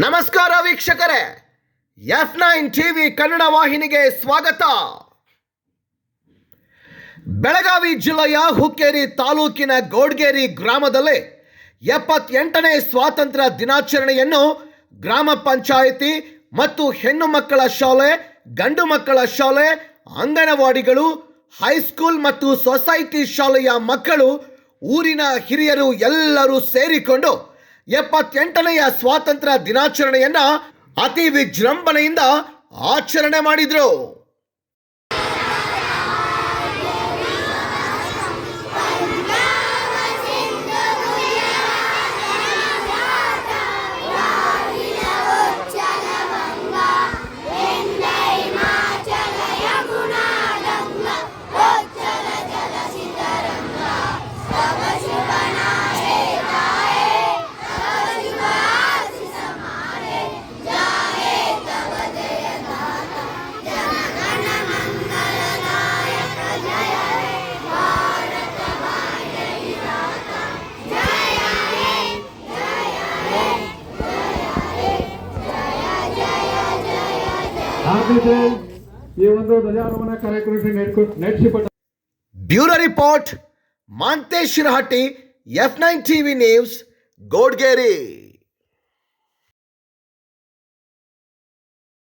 ನಮಸ್ಕಾರ ವೀಕ್ಷಕರೇ. F nine TV Kannada ವಾಹಿನಿಗೆ ಸ್ವಾಗತ. ಬೆಳಗಾವಿ ಜಿಲ್ಲೆಯ ಹುಕ್ಕೇರಿ ತಾಲೂಕಿನ ಗೋಡ್ಗೇರಿ ಗ್ರಾಮದಲ್ಲಿ ಎಪ್ಪತ್ತೆಂಟನೇ ಸ್ವಾತಂತ್ರ್ಯ ದಿನಾಚರಣೆಯನ್ನು ಗ್ರಾಮ ಪಂಚಾಯಿತಿ ಮತ್ತು ಹೆಣ್ಣು ಮಕ್ಕಳ ಶಾಲೆ, ಗಂಡು ಮಕ್ಕಳ ಶಾಲೆ, ಅಂಗನವಾಡಿಗಳು, ಹೈಸ್ಕೂಲ್ ಮತ್ತು ಸೊಸೈಟಿ ಶಾಲೆಯ ಮಕ್ಕಳು, ಊರಿನ ಹಿರಿಯರು ಎಲ್ಲರೂ ಸೇರಿಕೊಂಡು ಎಪ್ಪತ್ತೆಂಟನೆಯ ಸ್ವಾತಂತ್ರ್ಯ ದಿನಾಚರಣೆಯನ್ನ ಅತಿ ವಿಜೃಂಭಣೆಯಿಂದ ಆಚರಣೆ ಮಾಡಿದ್ರು. ಆದ್ಯತೆ ಈ ಒಂದು ಧ್ವಜಾರೋಹಣ ಕಾರ್ಯಕ್ರಮಕ್ಕೆ ನೆಡ್ಕೊ- ನಡೆಸಿಕೊಟ್ಟ bureau report Mantesh Shirahatti F nine TV news Godgeri